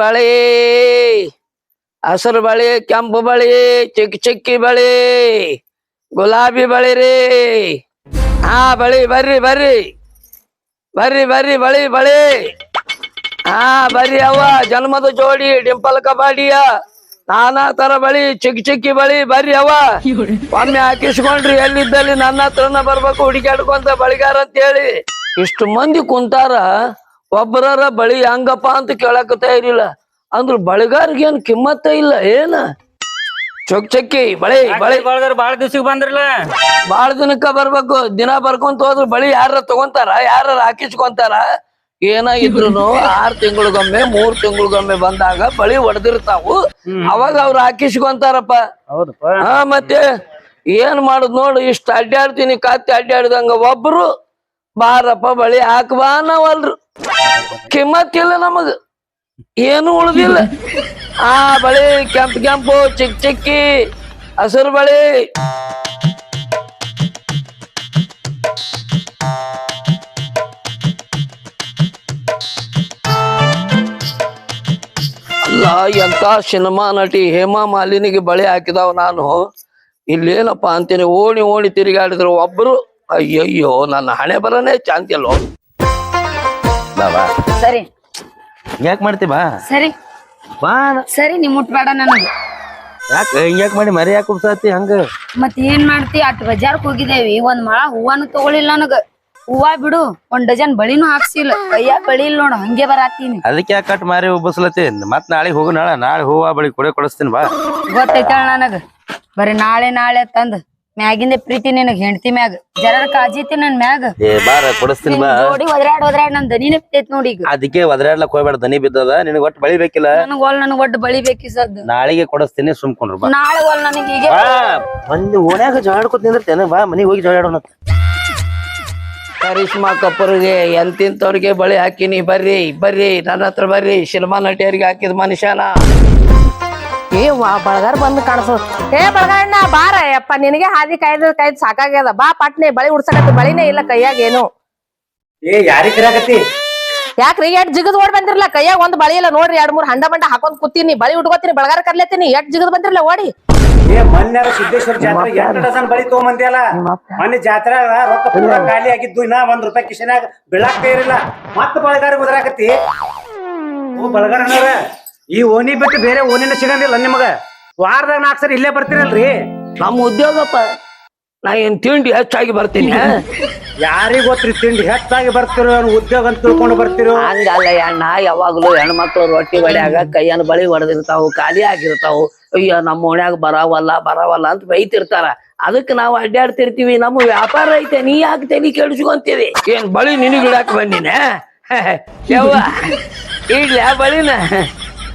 ಬಳಿ, ಹಸಿರು ಬಳಿ, ಕೆಂಪು ಬಳಿ, ಚಿಕ್ಕ ಚಿಕ್ಕಿ ಬಳಿ, ಗುಲಾಬಿ ಬಳಿ ರೀ. ಹಾ ಬಳಿ ಬರ್ರಿ ಬರ್ರಿ. ಬರ್ರಿ ಬರ್ರಿ, ಬಳಿ ಬಳಿ. ಹಾ ಬರ್ರಿ ಅವ್ವ, ಜನ್ಮದ ಜೋಡಿ, ಡಿಂಪಲ್ ಕಬಾಡಿಯ ನಾನಾ ತರ ಬಳಿ, ಚಿಕ್ಕ ಚಿಕ್ಕಿ ಬಳಿ ಬರ್ರಿ ಅವ್ವ. ಒಮ್ಮೆ ಹಾಕಿಸ್ಕೊಂಡ್ರಿ, ಎಲ್ಲಿದ್ದಲ್ಲಿ ನನ್ನ ಹತ್ರನ ಬರ್ಬೇಕು ಹುಡುಗಾಡ್ಕೊಂತ ಬಳಿಗಾರ ಅಂತ ಹೇಳಿ ಇಷ್ಟು ಮಂದಿ ಕುಂತಾರ ಒಬ್ಬರರ ಬಳಿ ಹಂಗಪ್ಪ ಅಂತ ಕೇಳಕತ್ತ ಇರಲಿಲ್ಲ ಅಂದ್ರ ಬಳಗಾರಿಗೆ ಏನ್ ಕಿಮ್ಮತ್ತ ಇಲ್ಲ ಏನ? ಚೊಕ್ ಚಕ್ಕಿ ಬಳಿ ಬಳಿ. ಬಳಗಾರ ಬಾಳ ದಿವ್ಸಕ್ ಬಂದ್ರಲ್ಲ? ಬಾಳ ದಿನಕ್ಕ ಬರ್ಬೇಕು ದಿನ ಬರ್ಕೊಂತ ಹೋದ್ರ ಬಳಿ ಯಾರ ತಗೊಂತಾರ ಯಾರ ಹಾಕಿಸ್ಕೊಂತಾರ? ಏನ ಇದ್ರು ಆರ್ ತಿಂಗಳಿಗೊಮ್ಮೆ ಮೂರ್ ತಿಂಗಳಿಗೊಮ್ಮೆ ಬಂದಾಗ ಬಳಿ ಹೊಡೆದಿರ್ತಾವು ಅವಾಗ ಅವ್ರ ಹಾಕಿಸ್ಕೊಂತಾರಪ್ಪ. ಹಾ ಮತ್ತೆ ಏನ್ ಮಾಡುದ್ ನೋಡು ಇಷ್ಟ ಅಡ್ಡಾಡ್ತೀನಿ ಕತ್ತಿ ಅಡ್ಡಾಡ್ದಂಗ ಒಬ್ರು ಬಾರಪ್ಪ, ಬಳಿ ಹಾಕ್ಬಾ ನಾವಲ್ರು. ಕಿಮ್ಮತ್ ಇಲ್ಲ ನಮಗ. ಏನು ಉಳಿದಿಲ್ಲ. ಆ ಬಳಿ ಕೆಂಪ್ ಕೆಂಪು ಚಿಕ್ಕ ಚಿಕ್ಕಿ, ಹಸಿರು ಬಳಿ. ಅಲ್ಲ, ಎಂತ ಸಿನಿಮಾ ನಟಿ ಹೇಮಾ ಮಾಲಿನಿಗೆ ಬಳಿ ಹಾಕಿದವ ನಾನು. ಇಲ್ಲೇನಪ್ಪ ಅಂತೀನಿ ಓಣಿ ಓಣಿ ತಿರುಗಾಡಿದ್ರು ಒಬ್ರು. ಅಯ್ಯಯ್ಯೋ ನನ್ನ ಹಣೆ ಬರನೇ ಚಾಂತಿಯಲ್ಲೋ ಬಾ ಬಾ ಸರಿ. ಯಾಕೆ ಮಾಡ್ತಿ ಬಾ? ಸರಿ. ಬಾ. ಸರಿ ನೀ ಮುಟ್ಬೇಡ ನನಗೆ. ಯಾಕೆ ಹಿಂಗ್ಯಾಕ್ ಮಾಡಿ ಮರಿ ಯಾಕೆ ಉಪ್ಸಾತಿ ಹಂಗ? ಮತ್ ಏನ್ ಮಾಡ್ತಿ? ಅಟ್ ಬಜಾರ್ಕ್ ಹೋಗಿದೇವಿ ಒಂದ್ ಮಳ ಹೂವಾನು ತಗೊಳಿಲ್ಲ ನನಗ. ಹೂವ ಬಿಡು ಒಂದ್ ಡಜನ್ ಬಳಿನೂ ಹಾಕ್ಸಿಲ್ಲ. ಕೈಯಾಗ ಬಳಿ ಇಲ್ಲ ನೋಡ ಹಂಗೆ ಬರಾತೀನಿ. ಅದಕ್ಕೆ ಯಾಕೆ ಕಟ್ ಮಾರಿ ಉಬ್ಬಸ್ಲತಿ ಮತ್ ನಾಳೆ ಹೋಗು ನಾಳೆ ನಾಳೆ ಹೂವ ಬಳಿ ಕೊಡೆ ಕೊಡಿಸ್ತೀನಿ ಬಾ. ಗೊತ್ತೈತಳ ನನಗ. ಬರೀ ನಾಳೆ ನಾಳೆ ತಂದ್. ಮ್ಯಾಗಿಂದ ಪ್ರೀತಿ ನಿನಗ್ ಹೆಂಡತಿ ಮ್ಯಾಗ. ಜರ ಕಾಜಿ ಐತಿ ನನ್ ಮ್ಯಾಗ. ಏ ಬಾರ ಕೊಡಿಸ್ತೀನಿ ಬಾ. ನೋಡಿ ಒದ್ರಾಡ್ ಒದ್ರಾಡ್ ನನ್ ದನಿನೇ ಬಿತ್ತೈತ್ ನೋಡಿ ಈಗ. ಅದಕ್ಕೆ ಒದ್ರಾಡ್ಲಕ್ ಹೋಗ್ಬೇಡ ದನಿ ಬಿದ್ದದ. ನಿನಗ್ ಒಟ್ಟು ಬಳಿ ಬೇಕಿಲ್ಲ? ನನಗ್ ಒಲ್ ನನಗ್ ಒಟ್ಟು ಬಳಿ ಬೇಕಿ ಸದ್ ನಾಳೆಗೆ ಕೊಡಿಸ್ತೀನಿ ಸುಮ್ಕೊಂಡ್ರು ಬಾ. ನಾಳೆ ಒಲ್ ನನಗ್ ಈಗ ಮಂದಿ ಓಣ್ಯಾಗ ಜಾಡ್ಕೊತ ನಿಂದಿರ್ತೇನೆ ಬಾ ಮನಿಗ್ ಹೋಗಿ ಜಾಡೋಣ ಕರಿಷ್ಮಾ ಕಪೂರ್ಗೆ ಎಂತಿಂತವ್ರಿಗೆ ಬಳಿ ಹಾಕಿನಿ ಬರ್ರಿ ಬರ್ರಿ ನನ್ನ ಹತ್ರ ಬರ್ರಿ. ಸಿನಿಮಾ ನಟಿಯರಿಗೆ ಹಾಕಿದ ಮನುಷ್ಯನ. ಏ ವಾ ಬಳಗಾರ ಬಂದ್ ಕಾಣಿಸು. ಏ ಬಳಗಾರಣ್ಣ ಬಾರ ಯಪ್ಪ ನಿನಗೆ ಹಾದಿ ಕಾಯ್ದ ಕಾಯ್ದು ಸಾಕಾಗ್ಯದ. ಬಾ ಪಟ್ನೆ ಬಳಿ ಉಡ್ಸಕತ್ತಿ ಬಳಿನೇ ಇಲ್ಲ ಕೈಯಾಗ ಏನು. ಏ ಯಾರಿಗ್ ಕರಿಯಾಕತ್ತಿ ಯಾಕ್ರಿ ಎಟ್ ಜಿಗದ್ ಓಡ್ ಬಂದಿರ್ಲ? ಕೈಯಾಗ ಒಂದ್ ಬಳಿ ಇಲ್ಲ ನೋಡ್ರಿ ಎರಡ್ ಮೂರ್ ಹಂಡ ಬಂಡ ಹಾಕೊಂಡ್ ಕೂತೀನಿ. ಬಳಿ ಉಡ್ಕೋತೀನಿ ಬಳಗಾರ ಕರ್ಲತ್ತೀನಿ ಎಟ್ ಜಿಗದ್ ಬಂದಿರ್ಲ ಓಡಿ. ಏ ಮೊನ್ನೆ ಸಿದ್ದೇಶ್ವರ ಜಾತ್ರೆ ಎಂಟು ಡಜನ್ ಬಳಿ ತಗೊಂಬಂದಿಯಲ್ಲ? ಮೊನ್ನೆ ಜಾತ್ರೆ ರೊಕ್ಕ ಪೂರ ಖಾಲಿ ಆಗಿದ್ದು ಇನ್ನ ಒಂದ್ ರೂಪಾಯಿ ಕಿಶನ್ಯಾಗ ಬೀಳಾಕ್ತಾ ಇರಲಿಲ್ಲ ಮತ್ತ ಬಳಗಾರ ಉದ್ರಾಕತ್ತಿ? ಓ ಬಳಗಾರನವ್ರ ಈ ಓಣಿ ಬಿಟ್ಟು ಬೇರೆ ಓಣಿನ ಸಿಗಂಗಿಲ್ಲ ನಿಮಗ? ವಾರದಾಗ ನಾಲ್ಕು ಸರಿ ಇಲ್ಲೇ ಬರ್ತೀರಲ್ರಿ? ನಮ್ಮ ಉದ್ಯೋಗಪ್ಪ ನಾ ಏನ್ ತಿಂಡಿ ಹೆಚ್ಚಾಗಿ ಬರ್ತೀನಿ ಯಾರಿಗ ಗೊತ್ತ್ರಿ ತಿಂಡಿ ಹೆಚ್ಚಾಗಿ ಬರ್ತಿರೋ ಉದ್ಯೋಗ ಅಂತ ತಿಳ್ಕೊಂಡು ಬರ್ತಿರೋ? ಹಂಗಲ್ಲ ಅಣ್ಣ ಯಾವಾಗ್ಲೂ ಹೆಣ್ಮಕ್ಳು ರೊಟ್ಟಿ ಬಡಿಯಾಗ ಕೈಯನ್ನು ಬಳಿ ಹೊಡೆದಿರ್ತಾವು ಖಾಲಿ ಆಗಿರ್ತಾವು. ಅಯ್ಯೋ ನಮ್ಮ ಓಣ್ಯಾಗ ಬರವಲ್ಲ ಬರವಲ್ಲ ಅಂತ ಬೈತಿರ್ತಾರ. ಅದಕ್ಕೆ ನಾವು ಅಡ್ಡಾಡ್ತಿರ್ತೀವಿ ನಮ್ಮ ವ್ಯಾಪಾರ ಐತೆ ನೀ ಯಾಕೆ ತಲೆ ಕೇಳಿಸ್ಕೊಂತೀವಿ ಏನ್ ಬಳಿ ನಿನಗ್ ಇಡಾಕ್ ಬಂದಿನ? ಇಡ್ಲಿ ಬಳಿನ?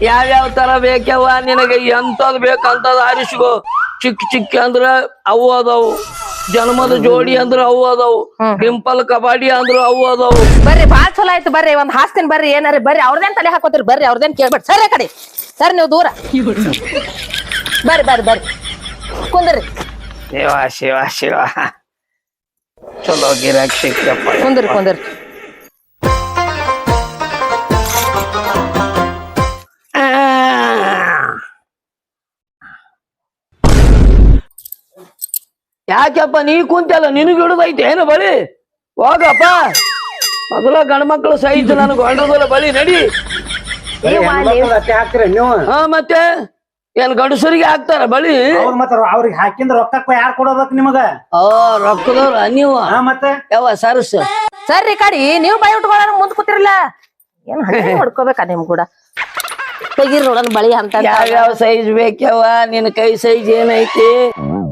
ಯಾವ್ಯಾವ ತರ ಬೇಕವ ನಿನಗೆ ಎಂತದ್ ಬೇಕಂತದ್ ಆರಿಸ್ಕೋ. ಚಿಕ್ಕ ಚಿಕ್ಕ ಅಂದ್ರ ಅವು ಅದಾವು. ಜನ್ಮದ ಜೋಡಿ ಅಂದ್ರ ಅವು ಅದಾವು. ಡಿಂಪಲ್ ಕಬಾಡಿ ಅಂದ್ರ ಅವು ಅದಾವು. ಬರ್ರಿ ಬಾಳ್ ಚಲೋ ಆಯ್ತು. ಬರ್ರಿ ಒಂದ್ ಹಾಸ್ತೀನಿ ಬರ್ರಿ. ಏನಾರ ಬರ್ರಿ ಅವ್ರದೇನ್ ತಲೆ ಹಾಕೋತಿರಿ? ಬರ್ರಿ ಅವ್ರದೇನ್ ಕೇಳ್ಬೇಡ ಸರಿ ಕಡೆ. ಸರಿ ನೀವು ದೂರ. ಬರ್ರಿ ಬರ್ರಿ ಬರ್ರಿ. ಕುಂದ್ರಿ. ಶಿವ ಶಿವ ಶಿವ. ಚಲೋ ಗಿರಾಕ್ ಸಿಕ್ಕಪ್ಪ ಕುಂದ್ರಿ ಕುಂದ್ರಿ. ಯಾಕಪ್ಪ ನೀ ಕುಂತಲ್ಲ ನಿನಗೆ ಹಿಡಿದೈತೆ ಏನು ಬಳಿ? ಹೋಗಪ್ಪ. ಮೊದಲ ಗಂಡ್ಮಕ್ಳು ಸೈಜ್ ನನಗೆ ಹೊಂಡದಲ್ಲ. ಬಳಿ ನಡಿ. ಹಾ ಮತ್ತೆ? ಏನ್ ಗಂಡಸರಿಗೆ ಹಾಕ್ತಾರ ಬಳಿ? ಮತ್ತ ಅವ್ರಿಗೆ ಹಾಕಿಂದ ರೊಕ್ಕ ಯಾರು ಕೊಡೋದಕ್ ನಿಮಗ? ಓ ರೊಕ್ಕದವ್ರ ನೀವು? ಹಾ ಮತ್ತೆ? ಸರ್ ಸರ್ ರೀ ಕಡಿ. ನೀವು ಬಾಯಿ ಉಟ್ಕೊಳ್ಳೋಣ ಮುಂದ್ ಕೂತಿರಲ್ಲ. ಏನ್ ಹೊಡ್ಕೋಬೇಕಾ ನಿಮ್ ಕೂಡ? ತೆಗೀರ್ ನೋಡೋಣ ಬಳಿ ಅಂತ ಯಾವ ಸೈಜ್ ಬೇಕ್ಯವ ನಿನ್ ಕೈ ಸೈಜ್ ಏನೈತಿ?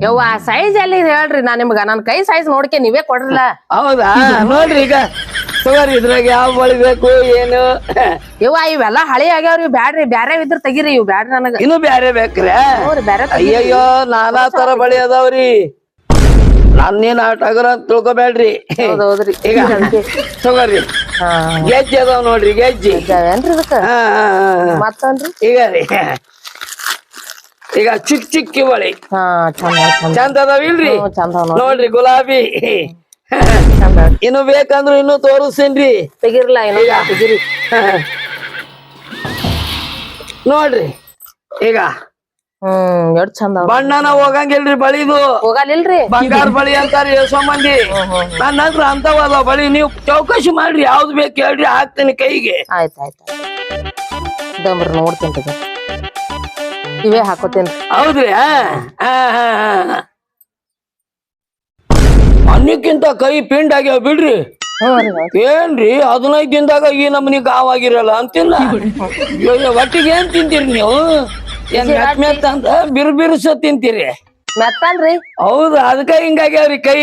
ಯವ್ವ ಸೈಜ್ ಎಲ್ಲಿ ಹೇಳ್ರಿ? ನಾ ನಿಮ್ಗ ನನ್ ಕೈ ಸೈಜ್ ನೋಡ್ಕೆ ನೀವೇ ಕೊಡ್ರಲ್ಲ. ಹೌದಾ? ನೋಡ್ರಿ ಈಗ. ತಗೋರಿ ಇದ್ರಾಗ ಯಾವ ಬಳಿ ಬೇಕು ಏನು? ಯವ್ವ ಇವೆಲ್ಲ ಹಳಿ ಆಗ್ಯಾವ್ರಿ ಬ್ಯಾಡ್ರಿ ಬ್ಯಾರೆ ಇದ್ರ ತೆಗೀರಿ ಇವ್ ಬ್ಯಾಡ್ರಿ ನನಗ. ಇನ್ನು ಬ್ಯಾರೆ ಬೇಕ್ರಿ? ನೋಡ್ರಿ ಬ್ಯಾರೆ ಅಯ್ಯಯ್ಯೋ ನಾನಾ ತರ ಬಳಿ ಅದಾವ್ರಿ. ನಾನೇನ್ ಆಟ ಆಗರ ಅಂತ ತಿಳ್ಕೊಬೇಡ್ರಿ ಹೌದ್ರಿ ಈಗ ತಗೋರಿ. ಹಾ. ಗೆಜ್ಜೆ ಅದಾವ್ ನೋಡ್ರಿ ಗೆಜ್ಜಿ. ಏನ್ರಿ ಇದಕ್ಕ? ಹಾ, ಹಾ, ಹಾ. ಮತ್ತನ್ರಿ? ಈಗ ರೀ. ಈಗ ಚಿಕ್ಕ ಚಿಕ್ಕ ಬಳಿ ಹಾ ಚಂದ ಚಂದ. ಚಂದ ಅದಾವಿಲ್ರಿ? ಹ್ಞೂ, ಚಂದ ಅವ್ ನೋಡ್ರಿ. ನೋಡ್ರಿ ಗುಲಾಬಿ. ಚಂದ ಇನ್ನು ಬೇಕಂದ್ರು ಇನ್ನು ತೋರಿಸ್ತೀನಿ ತೆಗಿರ್ಲ ಏನೋ ತೆಗಿರಿ. ನೋಡ್ರಿ. ಈಗ. ಹ್ಮ್ ಎಷ್ಟ್ ಚಂದ ಅವ. ಬಣ್ಣನ ಹೋಗಂಗಿಲ್ರಿ ಬಳಿದು. ಹೋಗಲಿಲ್ರಿ? ಬಂಗಾರ ಬಳಿ ಅಂತಾರೆ ಎಷ್ಟೋ ಮಂದಿ ನನ್ನ ಹತ್ರ ಅಂತವಲ್ಲ ಬಳಿ ನೀವು ಚೌಕಶಿ ಮಾಡ್ರಿ. ಯಾವ್ದು ಬೇಕು ಹೇಳ್ರಿ ಹಾಕ್ತೀನಿ ಕೈಗೆ. ಆಯ್ತ್ ಆಯ್ತ್ ದಮ್ರಿ ನೋಡ್ತೀನಿ ತಗೋ. ಇವೇ ಹಾಕೋತೇನ್ರಿ. ಹೌದ್ರಿ. ಅನ್ನಕ್ಕಿಂತ ಕೈ ಪಿಂಡ್ ಆಗ್ಯಾವ ಬಿಡ್ರಿ. ಏನ್ರಿ ಹದಿನೈದು ದಿನದಾಗ ಈ ನಮ್ನಿ ಗಾವಾಗಿರಲ್ಲ ಅಂತಿಲ್ಲ? ಅಯ್ಯೋ, ಒಟ್ಟಿಗೆ ಏನ್ ತಿಂತೀರಿ ನೀವು? ಏನ್ ಮೆತ್ ಮೆತ್ ಅಂತ ಬಿರು ಬಿರುಸ ತಿಂತೀರಿ? ಮೆತ್ತನ್ರಿ ಹೌದು ಅದಕ್ಕ ಹಿಂಗಾಗ್ಯಾವ್ರಿ ಕೈ.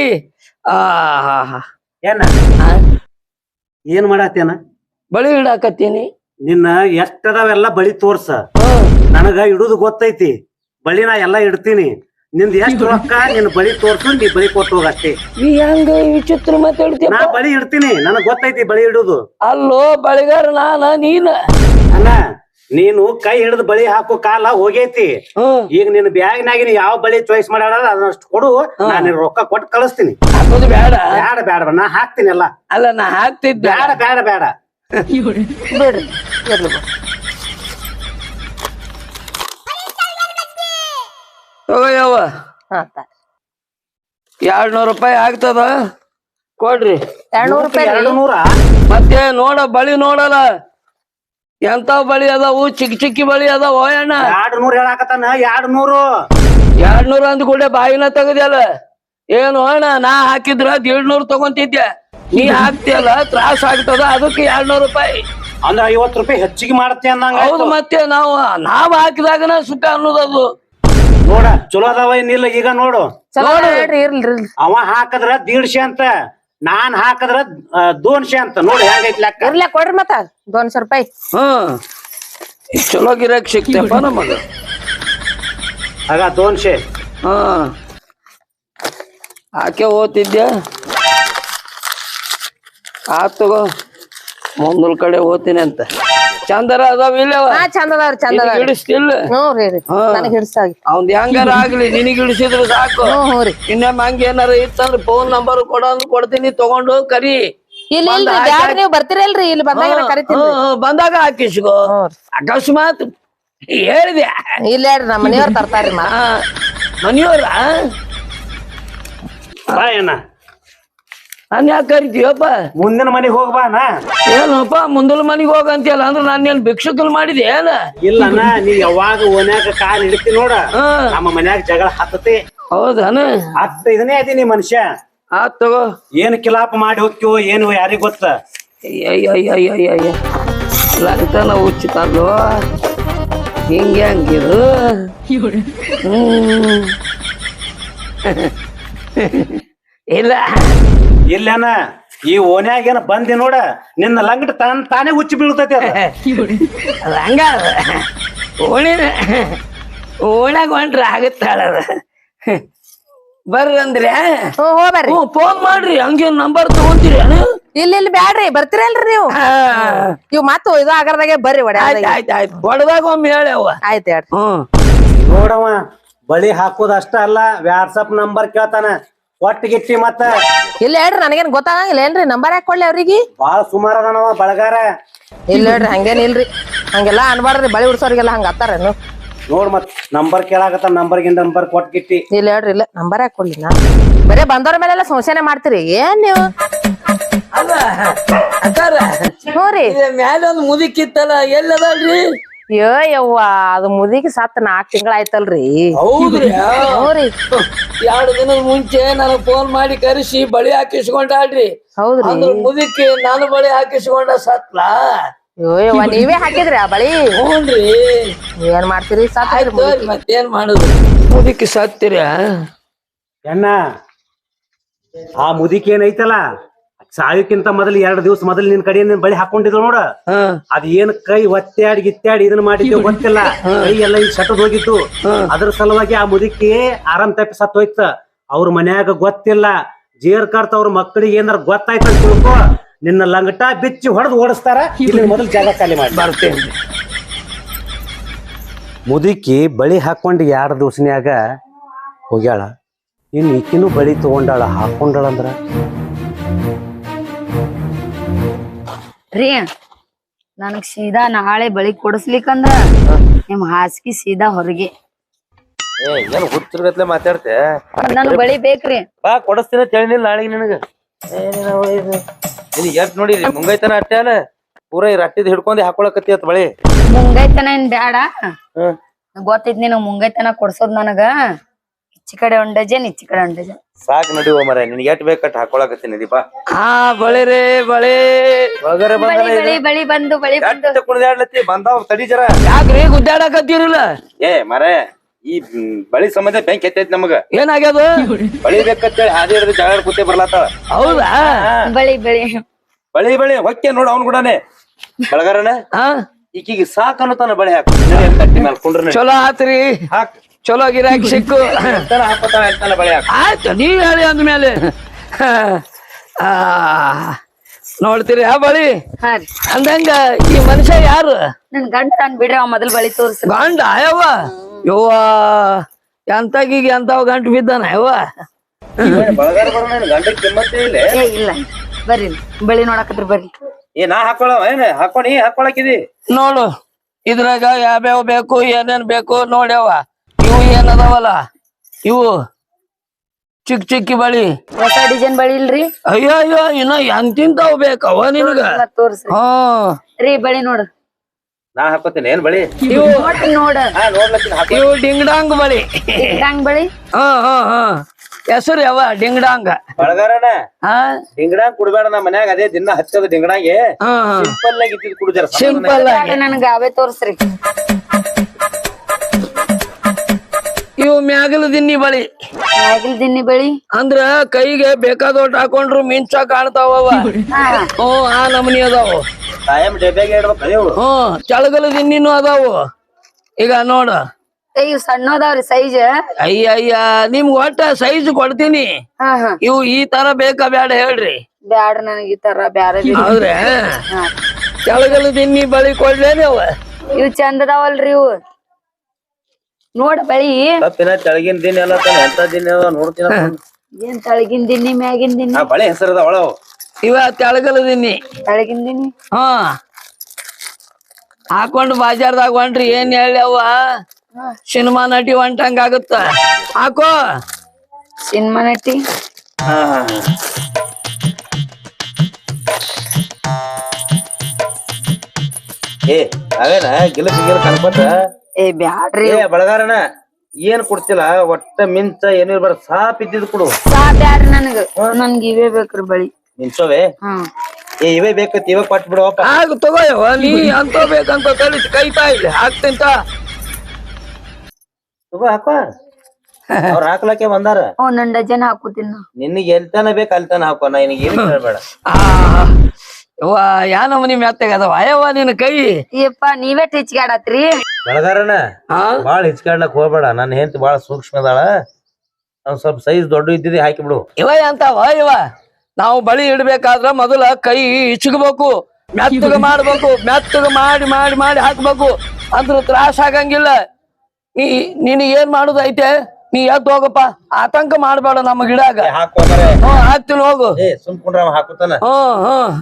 ಏನ? ಏನ್ ಮಾಡತ್ತೇನ ಬಳಿ ಇಡಾಕತ್ತೀನಿ. ನಿನ್ನ ಎಷ್ಟದಾವೆಲ್ಲ ಬಳಿ ತೋರ್ಸ. ನನಗ ಇಡುದು ಗೊತ್ತೈತಿ. ಬಳಿ ನಾ ಎಲ್ಲಾ ಇಡ್ತೀನಿ. ನಿಂದ ಎಷ್ಟು ರೊಕ್ಕ ನಿನ್ ಬಳಿ ತೋರ್ಸು ನೀ ಬಳಿ ಕೊಟ್ಟು ಹೋಗಷ್ಟೇ ನೀ ಹೆಂಗ ವಿಚಿತ್ರ ನಾ ಮಾತಾಡ್ತೀಯ ಬಳಿ ಇಡ್ತೀನಿ. ನನಗ್ ಗೊತ್ತೈತಿ ಬಳಿ ಇಡುದು. ಅಲ್ಲೋ ಬಳಿಗಾರ ನಾನ ನೀನ. ಅಲ್ಲ ನೀನು ಕೈ ಹಿಡಿದು ಬಳಿ ಹಾಕೋ ಕಾಲ ಹೋಗೈತಿ. ಈಗ ನಿನ್ ಬ್ಯಾಗ್ನಾಗಿನ ಯಾವ ಬಳಿ ಚಾಯ್ಸ್ ಮಾಡ್ಯಾಡ ಅದನ್ನಷ್ಟು ಕೊಡು. ನಾನು ರೊಕ್ಕ ಕೊಟ್ಟು ಕಳಿಸ್ತೀನಿ. ಬೇಡ ಬೇಡ. ಬ್ಯಾಡ ನಾ ಹಾಕ್ತೀನಿ ಅಲ್ಲ ಅಲ್ಲ ನಾ ಹಾಕ್ತಿದ್ದೆ. ಬೇಡ ಬೇಡ ಬೇಡ. ಬಿಡ್ರಿ ಇರ್ಲಿ ಹಾ ತಾ. ಎರಡ್ ನೂರ್ ರೂಪಾಯಿ ಆಗ್ತದ? ಕೊಡ್ರಿ. ಎರಡ್ನೂರ್ ರೂಪಾಯಿ ನೂರ? ಮತ್ತೆ ನೋಡ ಬಳಿ ನೋಡಲ್ಲ. ಎಂತ ಬಳಿ ಅದಾವು? ಚಿಕ್ಕ ಚಿಕ್ಕಿ ಬಳಿ ಅದಾವ ಅಣ್ಣ. ಎರಡ್ ನೂರ್ ಹೇಳಾಕತ್ತಾನ ಎರಡ್ ನೂರು ಎರಡ್ ನೂರ ಅಂದ ಕೂಡ ಬಾಯಿನ ತೆಗದ್ಯಲ್ಲ. ಏನು ಅಣ್ಣ ನಾ ಹಾಕಿದ್ರ ದೇಡ್ ನೂರ್ ತಗೊಂತಿದ್ದೆ. ನೀ ಹಾಕ್ತಿಯಲ್ಲ ತ್ರಾಸ ಆಗ್ತದ ಅದಕ್ಕೆ ಎರಡ್ ನೂರ್ ರೂಪಾಯಿ. ಅಂದ್ರ ಐವತ್ ರೂಪಾಯಿ ಹೆಚ್ಚಿಗೆ ಮಾಡತ್ತೆ ಅನ್ನಂಗ ಹೌದು ಮತ್ತೆ ನಾವು ನಾವ್ ಹಾಕಿದಾಗನ ಸುಖ ಅನ್ನೋದದು. ನೋಡ ಚಲೋ ಅದಾವ ಏನಿಲ್ಲ ಈಗ ನೋಡು. ಚಲೋ ಹೇಳ್ರಿ ಇರ್ಲಿ ಇರ್ಲಿ ಅವ ಹಾಕದ್ರ ದೀಡ್ಶೆ ಅಂತ ನಾನ್ ಹಾಕದ್ರ ಆ, ದೋನ್ಶೆ ಅಂತ. ನೋಡಿ ಹೆಂಗೈತಿ ಲೆಕ್ಕ. ಇರ್ಲಿ ಕೊಡ್ರಿ ಮತ್ತ ದೊನ್ಸ ರೂಪಾಯಿ. ಹ್ಮ್ ಚಲೋ ಗಿರಾಕ್ ಸಿಕ್ತಪ್ಪ ನಮಗ. ಆಗ ದೋನ್ಶೆ. ಹಾ. ಆಕೆ ಓದ್ತಿದ್ಯ? ಆ ತಗೋ ಮುಂದಲ್ ಕಡೆ ಓದ್ತೀನಿ ಅಂತ. ಚಂದರ ಅದಾವ ಇಲ್ಲವ ಹಾ ಚಂದ ಅದಾವ್ರಿ ಚಂದ ಅದಾವ್ರಿ ಹಿಡಿಸ್ತಿಲ್ಲ ಹ್ಞೂ ರೀ ಹಾ. ನನಗ್ ಹಿಡ್ಸಾಗಿ. ಅವ್ನ್ ಹೆಂಗಾರ ಆಗ್ಲಿ ನಿನಗ್ ಹಿಡಿಸಿದ್ರು ಸಾಕು. ಹ್ಞೂ ಹ್ಞೂ ರೀ. ಇನ್ನೊಮ್ಮೆ ಹಂಗ ಏನಾರ ಇತ್ತಂದ್ರ ಫೋನ್ ನಂಬರ್ ಕೊಡ ಅಂದ್ ಕೊಡ್ತೀನಿ ತಗೊಂಡು ಕರಿ. ಇಲ್ಲಿ ಬಂದ್ ಇಲ್ರಿ ಬ್ಯಾಡ. ನೀವ್ ಬರ್ತೀರಲ್ರಿ? ಇಲ್ಲಿ ಬಂದಾಗ ನಾ ಕರಿತೀನಿ ಹ್ಮ್, ಹ್ಮ್, ಬಂದಾಗ ಹಾಕಿಸ್ಕೋ. ಅಕಸ್ಮಾತ್ ಹೇಳಿದೆ. ಇಲ್ಲ ಹೇಳ್ರಿ ನಮ್ಮ ಮನೆಯವ್ರ ತರ್ತಾರ್ರಿ ಮಾ. ಆ, ಮನೆಯವ್ರ? ಬಾ ಏನ ನಾನ್ ಯಾಕೆ ಕರಿತೀವಪ್ಪ ಮುಂದಿನ ಮನೆಗೆ ಹೋಗ್ಬಾ ನಾ ಏನಪ್ಪ ಮುಂದಲ ಹೋಗ ಹೋಗಂತಿಯಲ್ಲ ಅಂದ್ರೆ ಏನ್ ಭಿಕ್ಷುಕಲ್ ಮಾಡಿದೆ ಏನ? ಇಲ್ಲ ಅಣ್ಣ ನೀ ಯಾವಾಗ ಓನ್ಯಾಗ ಕಾಲ್ ಹಿಡಿತಿ ನೋಡ. ನಮ್ಮ ಮನ್ಯಾಗ ಜಗಳ ಹತ್ತತಿ. ಹೌದನ ಹತ್ತ ಇದನ್ನೇ ಅದೀನಿ ಮನುಷ್ಯ. ಆತ್ ತಗೋ. ಏನ್ ಕಿಲಾಪ ಮಾಡಿ ಹೋಗ್ತೀವೋ ಏನು ಯಾರಿಗ ಗೊತ್ತ? ಲಂಕನ ಉಚಿತಲ್ಲೋ ಹಿಂಗೆ ಹಂಗಿರು. ಹ್ಮ್. ಇಲ್ಲ. ಇಲ್ಲೇನ ಈ ಓನ್ಯಾಗ ಏನ ಬಂದಿ ನೋಡ ನಿನ್ನ ಲಂಗಟ್ ತಾನ್ ತಾನೇ ಹುಚ್ಚಿ ಬೀಳ್ತೈತಿ ಅದ. ಅದ ಹಂಗ ಓಣಿ ಓಣ್ಯಾಗ ಹೊಂಟ್ರ ಆಗುತ್ತಾಳ ಬರ್ರಿ ಅಂದ್ರೆ ಹ್ಞೂ ಹೋ ಬರ್ರಿ. ಹ್ಞೂ ಫೋನ್ ಮಾಡ್ರಿ ಹಂಗೇನ್ ನಂಬರ್ ತಗೊಂತೀರಿ ಇಲ್ಲ ಇಲ್ಲಿ ಬ್ಯಾಡ್ರಿ ಬರ್ತೀರಲ್ರಿ ನೀವು. ನೀವು ಮತ್ತ ಇದು ಆಗರ್ದಾಗೆ ಬರ್ರಿ ಒಡೆ ಆಯ್ತು ಆಯ್ತು ಆಯ್ತು. ಹೊಡೆದಾಗ ಒಮ್ಮೆ ಹೇಳಿ ಅವ್ವ. ಆಯ್ತು ಹೇಳ್ರಿ. ಹ್ಮ್. ನೋಡವ ಬಳಿ ಹಾಕೋದಷ್ಟ ಅಷ್ಟ ಅಲ್ಲ ವ್ಯಾಟ್ಸಪ್ ನಂಬರ್ ಕೇಳ್ತಾನ. ಒಟ್ಟು ಗಿಟ್ಟಿ ಮತ್ತ. ಇಲ್ಲ ಹೇಳ್ರಿ ನನಗೇನ್ ಗೊತ್ತಾಗಂಗಿಲ್ಲ. ಏನ್ರಿ ನಂಬರ್ ಯಾಕೆ ಕೊಡ್ಲಿ ಅವ್ರಿಗೆ? ಬಾಳ ಸುಮಾರ ಅದಾನವ ಬಳಗಾರ. ಇಲ್ಲ ಹೇಳ್ರಿ ಹಂಗೇನ್ ಇಲ್ರಿ. ಹಂಗೆಲ್ಲ ಅನ್ಬಾರ್ದ್ರಿ ಬಳಿ ಉಡ್ಸೋರಿಗೆಲ್ಲ ಹಂಗ ಅತ್ತಾರೇನು ನೋಡ್ ಮತ್ ನಂಬರ್ ಕೇಳಾಕತ್ತ ನಂಬರ್ ಗಿನ್ ನಂಬರ್ ಕೊಟ್ಟು ಗಿಟ್ಟಿ ಇಲ್ಲ ಹೇಳ್ರಿ ಇಲ್ಲ ನಂಬರ್ ಯಾಕೆ ಕೊಡ್ಲಿ ನಾ. ಬರೇ ಬಂದವ್ರ ಮೇಲೆಲ್ಲ ಸಂಶಯನೆ ಮಾಡ್ತೀರಿ ಏನ್ ನೀವು? ಅಲ್ಲ ಅಕ್ಕಾರ ಹ್ಞೂ ರೀ. ಮ್ಯಾಲೆ ಒಂದು ಮುದುಕಿತ್ತಲ್ಲ ಎಲ್ಲದಲ್ರಿ ಅಯ್ಯೋ ಯವ್ವ ಅದು ಮುದಿಗೆ ಸತ್ ನಾಲ್ಕ್ ತಿಂಗಳ ಆಯ್ತಲ್ರಿ. ಹೌದ್ರಿ? ಹ್ಞೂ ರೀ ಎರಡು ದಿನದ ಮುಂಚೆ ನನಗ್ ಫೋನ್ ಮಾಡಿ ಕರೆಸಿ ಬಳಿ ಹಾಕಿಸ್ಕೊಂಡ್ರಿ ಹೌದ್ರಿ. ಅಂದ್ರ ಮುದುಕಿ ನಾನು ಬಳಿ ಹಾಕಿಸ್ಕೊಂಡ ಸತ್ಲ? ಅಯ್ಯೋ ಯವ್ವ ನೀವೇ ಹಾಕಿದ್ರಿ ಆ ಬಳಿ? ಹ್ಞೂನ್ರಿ ಏನ್ ಮಾಡ್ತೀರಿ ಸತ್ ಮತ್ತೇನ್ ಮಾಡುದ್ರಿ ಮುದಿಕ್ಕೆ ಸತ್ತಿರ? ಎಣ್ಣ ಆ ಮುದಿಕ್ ಏನೈತಲ್ಲ? ಸಾಯೋಕ್ಕಿಂತ ಮೊದಲು ಎರಡು ದಿವಸ ಮೊದಲು ನಿನ್ ಕಡೆ ನಿನ್ ಬಳಿ ಹಾಕೊಂಡಿದ್ರು ನೋಡ. ಅದ್ ಏನ್ ಕೈ ಒತ್ತಾಡಿ ಗಿತ್ತಾಡಿ ಇದನ್ನ ಮಾಡಿದ್ದೆ ಗೊತ್ತಿಲ್ಲ. ಕೈ ಎಲ್ಲ ಈಗ ಸಟದ್ ಹೋಗಿತ್ತು. ಅದ್ರ ಸಲುವಾಗಿ ಆ ಮುದುಕಿ ಆರಾಮ್ ತಪ್ಪಿ ಸತ್ ಹೋಯ್ತ ಅವ್ರ ಮನ್ಯಾಗ ಗೊತ್ತಿಲ್ಲ. ಜೇರ್ ಕರ್ತ ಅವ್ರ ಮಕ್ಕಳಿಗೆ ಏನಾರ ಗೊತ್ತಾಯ್ತ ಅಂತ ತಿಳ್ಕೊ. ನಿನ್ನ ಲಂಗಟ ಬಿಚ್ಚಿ ಹೊಡೆದು ಓಡಿಸ್ತಾರ. ಇಲ್ಲಿ ಮೊದಲು ಜಾಗ ಖಾಲಿ ಮಾಡಿ. ಬರ್ತೇನೆ. ಮುದುಕಿ ಬಳಿ ಹಾಕೊಂಡು ಎರಡು ದಿವಸನ್ಯಾಗ ಹೋಗ್ಯಾಳ. ಇನ್ನು ಈಕಿನೂ ಬಳಿ ತಗೊಂಡಾಳ ಹಾಕೊಂಡಾಳ ಅಂದ್ರ ರೀ ನನಗ್ ಸೀದಾ ನಾಳೆ ಬಳಿ ಕೊಡಿಸ್ಲಿಕ್ಕಂದ್ರ ನಿಮ್ ಹಾಸಿಗೆ ಸೀದಾ ಹೊರಗೆ. ಏ ಏನ್ ಹುಚ್ಚರ್ಗತ್ಲೆ ಮಾತಾಡ್ತೆ? ನನ್ ಬಳಿ ಬೇಕ್ರಿ. ಬಾ ಕೊಡಸ್ತೀನಿ ತಿಳಿನಿಲ್ಲ ನಾಳೆಗೆ ನಿನಗ? ನಿನಗೆ ಎಷ್ಟ್ ನೋಡಿರಿ ಮುಂಗೈತನ ಅಟ್ಟೆ ಅಲ್ಲ? ಪೂರ ಈ ರಟ್ಟಿದ್ ಹಿಡ್ಕೊಂಡ್ ಹಾಕೊಳಕತ್ತಿ ಅತ್ ಬಳಿ. ಮುಂಗೈತನ ಏನ್ ಬ್ಯಾಡ? ಹ್ಮ್. ನೀನು ಮುಂಗೈತನ ಕೊಡ್ಸೋದ್ ನನಗ? ಈಚಿ ಕಡೆ ಒಂದ್ ಡಜನ್ ಈಚಿ ಕಡೆ ಒಂದ್ ಡಜನ್ ಸಾಕ್ ನಡಿವ ಮರ ನಿನ್ಗೆ ಎಟ್ ಬೇಕಟ್ ಹಾಕೊಳಕತ್ತೀನಿ ನಡಿ ಬಾ ಹಾ ಬಳಿ ರೇ ಬಳಿ. ಬಗರ ಬಳಿ ಬಳಿ ಬಳಿ ಬಂದು ಬಳಿ ಬಂದು. ಎಷ್ಟ್ ಕುಣಿದಾಡ್ಲತ್ತಿ? ಬಂದಾವ್ ತಡಿ ಜರ. ಯಾಕ್ರಿ ಗುದ್ದಾಡಕತ್ತೀರಲ್ಲ? ಏ ಮರೆ ಈ ಬಳಿ ಸಂಬಂಧ ಬೆಂಕಿ ಎತ್ತೈತಿ ನಮಗ. ಏನಾಗ್ಯದ? ಬಳಿ ಬೇಕಂತೇಳಿ ಹಾದಿ ಹಿಡಿದು ಜಗಳ ಕೂತೆ ಬರ್ಲಾತಾಳ ಹೌದಾ? ಬಳಿ ಬಳಿ. ಬಳಿ ಬಳಿ ಹೊಕ್ಕೆ ನೋಡ ಅವ್ನ್ ಕೂಡನೆ ಬಳಗಾರನ? ಹಾ? ಈಕಿಗೆ ಸಾಕನ್ನು ತಾನ ಬಳಿ ಹಾಕ. ನಡಿ ತಟ್ಟಿ ಮೇಲೆ ಕುಂಡ್ರ ನಡಿ. ಚಲೋ ಆತ್ರಿ. ಹಾಕ್. ಚಲೋ ಗಿರಾಕಿ ಸಿಕ್ಕು. ಆಯ್ತು ನೀವ್ ಹೇಳಿ ಅಂದ್ಮೇಲೆ ಆ ನೋಡ್ತೀರಿ ಆ ಬಳಿ? ಅಂದಂಗ ಈ ಮನುಷ್ಯ ಯಾರು? ನನ್ ಗಂಡ ನಾನ್ ಬಿಡ್ರಿ ಅವ ಮೊದಲ್ ಬಳಿ ತೋರ್ಸ. ಗಂಡ ಯವ್ವ? ಯವ್ವ ಈಗ ಎಂತಾವ್ ಗಂಟು ಬಿದ್ದಾನ ಯವ್ವ? ಬಳಗಾರ ಬರೋಣ ಗಂಡ ಕಿಮ್ಮತ್ತೇ ಇಲ್ಲ. ಏ ಇಲ್ಲ. ಬರ್ರಿ ಬಳಿ ನೋಡಕತ್ರಿ ಬರ್ರಿ. ಏ ನಾ ಹಾಕೊಳ ಏನ್ ಹಾಕೊಂಡಿ ಹಾಕೊಳಕಿದಿ ನೋಡು ಇದ್ರಾಗ ಯಾವ್ಯಾವ ಬೇಕು ಏನೇನ್ ಬೇಕು ನೋಡ್ಯವ ಇವು ಅದಾವಲ್ಲ ಇವು ಚಿಕ್ ಚಿಕ್ಕಿ ಬಳಿ. ಹೊಸ ಡಿಸೈನ್ ಬಳಿ ಇಲ್ರಿ? ಅಯ್ಯೋ ಅಯ್ಯೋ ಇನ್ನ ಎಂತಿಂತಾವ್ ಬೇಕವ ನಿನಗ? ತೋರ್ಸ್ರಿ. ಹಾ. ರೀ ಬಳಿ ನೋಡು. ನಾ ಹಾಕೋತೀನಿ ಏನ್ ಬಳಿ? ಇವು ನೋಡ ಹಾ ನೋಡ್ಲತ್ತೀನಿ ಹಾಕೋ. ಇವು ಡಿಂಗ್ಡಾಂಗ್ ಬಳಿ. ಡಿಂಗ್ಡಾಂಗ್ ಬಳಿ? ಹಾ ಹಾ ಹಾ. ಹೆಸರು ಯಾವ? ಡಿಂಗ್ಡಾಂಗ್. ಬಳಗಾರನ ಹಾ? ಡಿಂಗಡಾಂಗ್ ಕುಡ್ಬೇಡ ನಮ್ಮ ಮನ್ಯಾಗ ಅದೇ ದಿನ ಹಚ್ಚದ ಡಿಂಗ್ಡಾಂಗೆ. ಸಿಂಪಲ್ ಆಗಿ ಇದ್ದಿದ್ ಕುಡು ಜರ ಸಿಂಪಲ್ ಆಗಿ. ನನ್ಗ ಅವೇ ತೋರ್ಸ್ರಿ. ಮ್ಯಾಗಲ ದಿನ್ನಿ ಬಳಿ. ಮ್ಯಾಗಲದಿನ್ನಿ ಬಳಿ? ಅಂದ್ರ ಕೈಗೆ ಬೇಕಾದೋಟ್ ಹಾಕೊಂಡ್ರು ಮಿಂಚ ಕಾಣ್ತಾವ ಹಾ. ಹ್ಮ್ ಆ ನಮನಿ ಅದಾವ. ಕಾಯಂ ಡಬ್ಯಾಗ ಇಡ್ಬೇಕು ಅದೇವು? ಹ್ಮ್ ಚಳಗಲ ದಿನ್ನಿನೂ ಅದಾವು. ಈಗ ನೋಡ. ಇವ್ ಸಣ್ಣದಾವ್ರಿ ಸೈಜ್. ಅಯ್ಯ ಅಯ್ಯ ನಿಮ್ಗ್ ಒಟ್ಟ ಸೈಜ್ ಕೊಡ್ತೀನಿ. ಇವು ಈ ತರ ಬೇಕಾ ಬೇಡ ಹೇಳ್ರಿ. ಬ್ಯಾಡ ನನಗ ಈ ತರ ಬ್ಯಾರೆ ಹೌದ್ರಿ? ಚಳಗಲ ದಿನ್ನಿ ಬಳಿ ಕೊಡ್ಲೇನವ ಇವು ಚಂದ ಅದಾವಲ್ರಿ ಇವು. ನೋಡ ಬಳಿ. ತಪ್ಪಿನ ತೆಳಗಿನ ದಿನ ಎಲ್ಲ ತಾನೆ ಎಂತ ದಿನ ನೋಡ್ತೀನಿ ಏನ್ ತಳಗಿನ ದಿನ್ನಿ ಮ್ಯಾಗಿನ್ ದಿನ? ಬಳೆ ಹೆಸರದ ಒಳವು. ಇವ ತೆಳಗಲ ದಿನ್ನಿ ತಳಗಿನ ದಿನಿ? ಹಾ. ಹಾಕೊಂಡು ಬಾಜಾರ್ದಾಗ ಹೊಂಟ್ರಿ ಏನ್ ಹೇಳಿ ಅವ್ವ? ಸಿನಿಮಾ ನಟಿ ಹೊಂಟಂಗ ಆಗುತ್ತ. ಹಾಕೋ. ಸಿನಿಮಾ ನಟಿ? ಏ ಅವೇನ ಗಿಲಕ್ ಗಿಲಕ್ ಅನ್ಕೋತ ಏ ಬ್ಯಾಡ್ರಿ. ಏ ಬಳಗಾರಣ ಏನ್ ಕೊಡ್ತಿಲ್ಲ? ಒಟ್ಟ ಮಿಂಚ ಏನು ಇರ್ಬಾರ ಸಾಪ್ ಇದ್ದಿದ್ ಕೊಡು. ಸಾ ಬ್ಯಾಡ್ರಿ ನನಗ. ನನ್ಗ ಇವೇ ಬೇಕ್ರಿ ಬಳಿ. ಮಿಂಚವೇ? ಹ್ಮ್ ಏ ಇವೇ ಬೇಕತ್ ಇವೇ ಕೊಟ್ ಬಿಡುವಪ್ಪ ಆಗ ತಗೋಯವ ನೀ ಅಂತ ಬೇಕಂತ ಕಲಿ ಕೈತಾ ಇಲ್ಲ ಹಾಕ್ತಿಂತ ತಗೋ ಹಾಕೋ. ಅವ್ರ ಹಾಕ್ಲಕ್ಕೆ ಬಂದಾರ. ಒಂದೊಂದ್ ಡಜನ್ ಹಾಕೋತೀನಿ ನಿನಗೆ ಎಲ್ತಾನ ಬೇಕು ಅಲ್ತಾನ ಹಾಕೋ. ನಾ ನಿನಗೆ ಏನು ಹೇಳ್ಬೇಡ ಆ ಯವ್ವ ಯಾ ನಮನಿ ಮೆತ್ತಗ ಅದಾವ ಅಯ್ಯವ್ವ ನಿನ್ನ ಕೈ. ಯಪ್ಪ ನೀವೇ ಟೀಚ್ಗಾಡತ್ರಿ. ಬೆಳಗಾರಣ ಹಾ? ಬಾಳ ಹಿಚ್ಕಾಡ್ಲಕ್ ಹೋಗ್ಬೇಡ. ನನ್ನ ಹೆಂಡತಿ ಬಾಳ ಸೂಕ್ಷ್ಮ ಅದಾಳ ಅವ್ನ್ ಸ್ವಲ್ಪ ಸೈಜ್ ದೊಡ್ಡ ಇದ್ದಿದ್ದು ಹಾಕಿ ಬಿಡು. ಇವ ಅಂತಾವ ಇವ ನಾವು ಬಳಿ ಇಡ್ಬೇಕಾದ್ರ ಮೊದಲ ಕೈ ಇಚ್ಕಬೇಕು ಮೆತ್ತಗ ಮಾಡ್ಬೇಕು ಮೆತ್ತಗ ಮಾಡಿ ಮಾಡಿ ಮಾಡಿ ಹಾಕ್ಬೇಕು. ಅಂದ್ರ ತ್ರಾಸ ಆಗಂಗಿಲ್ಲ. ನೀ ನೀನ್ ಏನ್ ಮಾಡುದೈತೆ ಐತೆ? ನೀ ಎದ್ದು ಹೋಗಪ್ಪ. ಆತಂಕ ಮಾಡ್ಬೇಡ ನಮ್ಮ ಗಿಡಾಗ. ಹಾಕ್ತೀನಿ ಹೋಗು. ಸುಮ್ಕೊಂಡ್ರ ಹಾಕುತ್ತಾನ? ಹ್ಮ್ ಹ್ಮ್.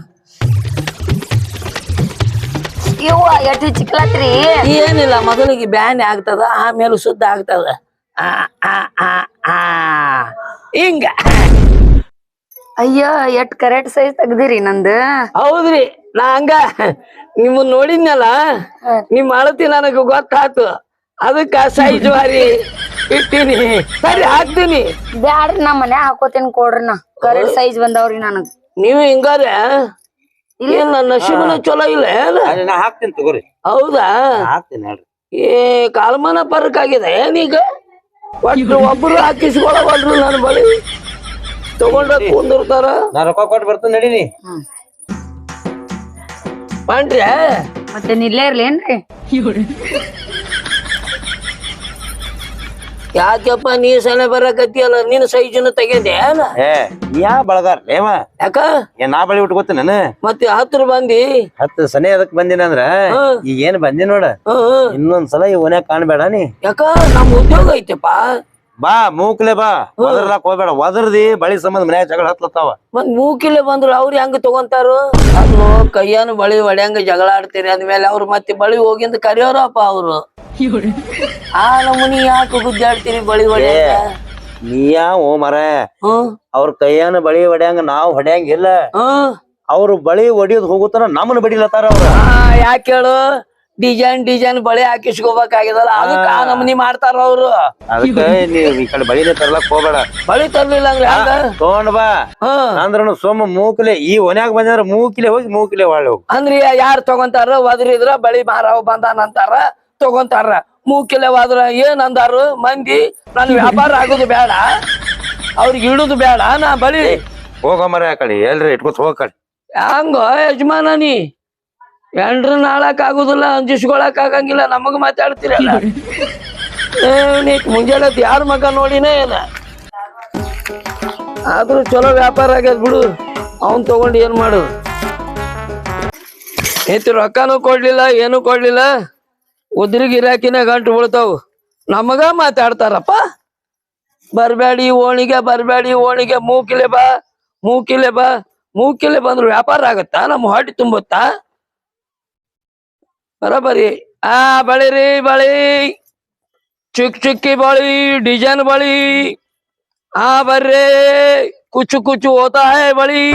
ಇವ ಎಟ್ಟಿ ಚಿಕ್ಲತ್ರಿ ಏನಿಲ್ಲ ಮೊದಲಿಗೆ ಬ್ಯಾನ್ ಆಗ್ತದ ಆಮೇಲೆ ಶುದ್ಧ ಆಗ್ತದ. ಆ ಆ ಆ ಆ. ಹಿಂಗ. ಅಯ್ಯ ಎಟ್ ಕರೆಕ್ಟ್ ಸೈಜ್ ತೆಗ್ದಿರಿ ನಂದು. ಹೌದ್ರಿ ನಾ ಹಂಗ ನಿಮ್ ನೋಡಿದ್ನಲ್ಲ ನಿಮ್ ಅಳತಿ ನನಗ ಗೊತ್ತಾತು. ಅದಕ್ಕ ಸೈಜ್ ಬಾರಿ ಇಟ್ಟಿನಿ. ಸರಿ ಹಾಕ್ತೀನಿ. ಬ್ಯಾಡ್ರಿ ನಾ ಮನೆ ಹಾಕೋತೀನಿ ಕೊಡ್ರಿ ನಾ. ಕರೆಕ್ಟ್ ಸೈಜ್ ಬಂದವ್ರಿ ನನಗ್. ನೀವು ಹಿಂಗಾರೆ ನನ್ನ ನಶೀಬನ ಚಲೋ ಇಲ್ಲ ಏನ? ನಾ ಹಾಕ್ತೀನಿ ತಗೋರಿ. ಹೌದಾ? ಹಾಕ್ತೀನಿ ಹೇಳ್ರಿ. ಏ ಕಾಲ್ಮಾನ ಪರಕ್ ಆಗಿದೆ ಏನೀಗ ಒಟ್ಟು ಒಬ್ರು ಹಾಕಿಸ್ಕೊಳವಲ್ರು ನನ್ನ ಬಳಿ. ತಗೊಂಡ ಕುಂದಿರ್ತಾರ. ನಾ ರೊಕ್ಕ ಕೊಟ್ಟು ಬರ್ತೀನಿ ನಡೀನಿ. ಮಾಡ್ರಿ ಮತ್ತೆ ಇಲ್ಲೇ ಇರ್ಲೇನ್ರಿ ಯಾಕಪ್ಪ ನೀ ಸಣ್ಣ ಬರಕತ್ತಿಯಲ್ಲ? ನಿನ್ ಸೈಜನ್ನು ತೆಗೆದೆ ಏನ? ಏ ಯಾ ಬಳಗಾರ? ಯಾಕ? ಏ ನಾ ಬಳಿ ಉಟ್ಕೋತ ನಾನು? ಮತ್ತೆ ಹತ್ರ ಬಂದಿ? ಹತ್ತು ಸನಿ ಅದಕ್ ಬಂದಿನ ಅಂದ್ರ. ಈಗ ಏನ್ ಬಂದಿ ನೋಡ? ಹ್ಮ್ ಹ್ಮ್. ಇನ್ನೊಂದ್ ಸಲ ಈ ಓನ್ಯಾಗ ಕಾಣ್ಬೇಡ ನೀ. ಯಾಕ? ನಮ್ ಉದ್ಯೋಗ ಐತೆಪ್ಪ. ಬಾ ಮೂಕ್ಲೆ ಬಾ. ಒದರ್ಲಾಕ್ ಹೋಗ್ಬೇಡ. ಒದರ್ದಿ ಬಳಿ ಸಂಬಂಧ ಮನ್ಯಾಗ ಜಗಳ ಹತ್ಲತ್ತಾವ. ಮತ್ ಮೂಕಿಲೆ ಬಂದ್ರು ಅವ್ರ ಹೆಂಗ್ ತಗೊಂತಾರು? ಅದು ಕೈಯಾನು ಬಳಿ ಒಡೆಯಂಗ ಜಗಳ ಆಡ್ತೀರಿ ಅಂದ್ಮೇಲೆ ಅವ್ರು ಮತ್ತೆ ಬಳಿ ಹೋಗಿಂದ ಕರಿಯೋರಪ್ಪ ಅವ್ರು. ಆ ನಮೂನಿ ಯಾಕೆ ಗುದ್ದಾಡ್ತೀರಿ ಬಳಿ ಹೊಡ್ಯಂಗ ನೀಯಾ ಓ ಮರ? ಅವ್ರ ಕೈಯನ ಬಳಿ ಹೊಡ್ಯಾಂಗ ನಾವ್ ಹೊಡ್ಯಾಂಗಿಲ್ಲ ಅವ್ರು ಬಳಿ ಹೊಡಿಯೋದ್ ಹೋಗುತ್ತಾರ ನಮ್ಮನ್ನ ಬಡಿಲತ್ತಾರ ಅವ್ರ. ಯಾಕೆ ಹೇಳು? ಡಿಸೈನ್ ಡಿಸೈನ್ ಬಳಿ ಹಾಕಿಸ್ಕೋಬೇಕಾಗಿದಲ್ಲ ಅದಕ್ಕೆ ಆ ನಮೂನಿ ಮಾಡ್ತಾರ ಅವ್ರು. ಬಳಿ ನೀವ್ ಈ ಕಡೆ ಬಳಿನೇ ತರ್ಲಕ್ ಹೋಗ್ಬೇಡ. ಬಳಿ ತರ್ಲಿಲ್ಲ ಅಂದ್ರೆ ಹಂಗ? ತಗೊಂಡ್ ಬಾ. ಹ್ಮ್ ಅಂದ್ರನು ಸೋಮ ಮೂಕ್ಲೆ ಈ ಒನ್ಯಾಗ ಬಂದ್ರ ಮೂಕಿಲೆ ಹೋಗಿ ಮೂಕಿಲೆ ಒಳ್ಳೆ ಅಂದ್ರೆ ಅಂದ್ರಿ ಯಾರು ತಗೊಂತಾರ? ಒದ್ರಿದ್ರ ಬಳಿ ಮಾರವ್ ಬಂದಾನಂತಾರ. ತಗೊಂತಾರ. ಮೂಕಿಲವಾದ್ರ ಏನ್ ಅಂದಾರು ಮಂದಿ ನನ್ ವ್ಯಾಪಾರ ಆಗುದು ಬೇಡ ಅವ್ರಿಗೆ ಇಡುದು ಬೇಡ ನಾ ಬಳಿ ಹೋಗೋ ಮರ ಕಡೆ. ಎಲ್ರಿ ಇಟ್ಕೊತ ಹೋಗಿ ಕಡೆ. ಹಂಗ ಯಜಮಾನ ನೀ? ಎಂಡ್ರ ನಾಳಕ್ ಆಗುದಿಲ್ಲ ಅಂಜಿಸ್ಕೊಳಕ್ ಆಗಂಗಿಲ್ಲ ನಮಗ್ ಮಾತಾಡ್ತಿರಲ್ಲ. ಮುಂಜಾನೆ ಯಾರ ಮಗ ನೋಡಿನೇ ಏನ? ಆದ್ರೂ ಚಲೋ ವ್ಯಾಪಾರ ಆಗ್ಯದ ಬಿಡು. ಅವನ್ ತಗೊಂಡು ಏನ್ ಮಾಡು? ಐತಿ ರೊಕ್ಕನೂ ಕೊಡ್ಲಿಲ್ಲ ಏನು ಕೊಡ್ಲಿಲ್ಲ. ಉದ್ರಿ ಗಿರಾಕಿನ ಗಂಟು ಬೀಳ್ತಾವ್ ನಮಗ ಮಾತಾಡ್ತಾರಪ್ಪ. ಬರ್ಬ್ಯಾಡಿ, ಓಣಿಗೆ ಬರ್ಬ್ಯಾಡಿ, ಓಣಿಗೆ ಮೂಕಿಲೆ ಬಾ ಮೂಕಿಲೆ ಬಾ, ಮೂಕಿಲೆ ಬಂದ್ರು ವ್ಯಾಪಾರ ಆಗತ್ತಾ? ನಮ್ಮ ಹೊಟ್ಟೆ ತುಂಬುತ್ತಾ? ಬರಬರಿ. ಆ ಬಳಿರಿ ಬಳಿ. ಚಿಕ್ಕ ಚಿಕ್ಕಿ ಬಳಿ ಡಿಸೈನ್ ಬಳಿ. ಆ, ಬರ್ರಿ. ಕುಚು ಕುಚು ಹೋತಾ ಹೈ ಬಳಿ.